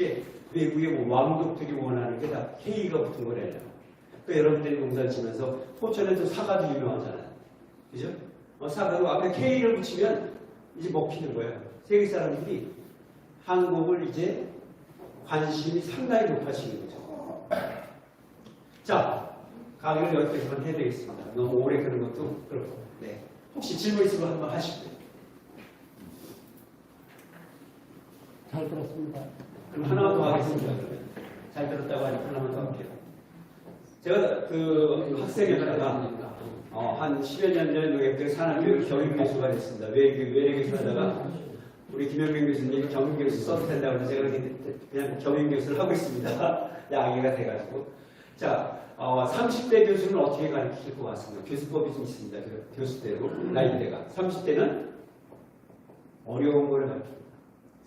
쉽게 외국의 뭐 왕족들이 원하는 게 다 K가 붙은 거래요. 그 여러분들이 농사를 지면서 포천에도 사과도 유명하잖아요. 그죠? 어, 사과도 앞에 K를 붙이면 이제 먹히는 거예요. 세계 사람들이 한국을 이제 관심이 상당히 높아지는 거죠. 자, 강의를 여기까지만 해야 되겠습니다. 너무 오래 끄는 것도 그렇고. 네. 혹시 질문 있으면 한번 하시고요. 잘 들었습니다. 그러면. 잘 들었다고 하니까 하나만 더 할게요. 제가 그 학생이었다가 어, 한 10여 년전 농협대 산학교육 교육 교수가 됐습니다. 외교, 외래 교수 하다가 우리 김영민 교수님 경영 교수 써도 된다고 해서 제가 그냥- 경영 교수를 하고 있습니다. 양이가 돼가지고. 자, 어, 30대 교수는 어떻게 가르칠 것 같습니다. 교수법이 좀 있습니다. 그 교수대로, 나이대가. 30대는 어려운 거를 가르칩니다.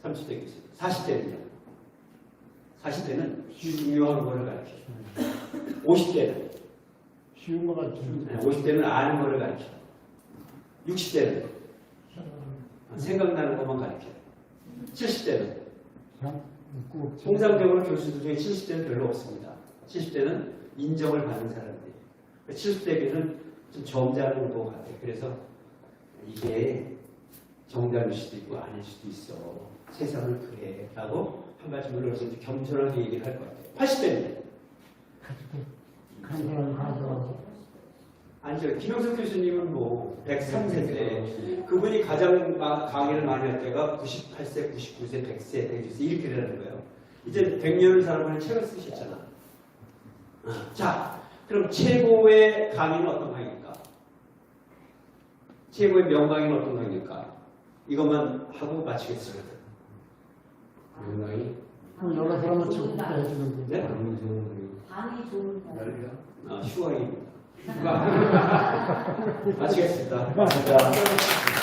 30대 교수. 40대는요? 40대는 중요한 거를 가르쳐요. 50대는 쉬운 거 가르치는 50대는 아는 거를 가르쳐. 60대는 생각나는 것만 가르쳐. 70대는 참 웃고 통상적으로 교수들 중에 70대는 별로 없습니다. 70대는 인정을 받는 사람들. 70대는 좀 점잖은 것 같아요. 그래서 이게 정답일 수도 있고 아닐 수도 있어. 세상은 그래. 라고 한 말씀 올려서 이제 겸손하게 얘기를 할 것 같아요. 80대는 한 사람이 가져와서 아니죠. 김영석 교수님은 뭐 103세인데 그분이 가장 마- 강의를 많이 할 때가 98세, 99세, 100세, 100세 이렇게 되는 거예요. 이제 100년을 살아보는 책을 쓰셨잖아. 아, 자, 그럼 최고의 강의는 어떤 강의입니까? 최고의 명강의는 어떤 강의입니까? 이것만 하고 마치겠습니다. 명강의? 그 여러 사람을 지금 해주는 네? 반이 좋은 거. 아, 슈어입니다. 마치겠습니다. 감사합니다.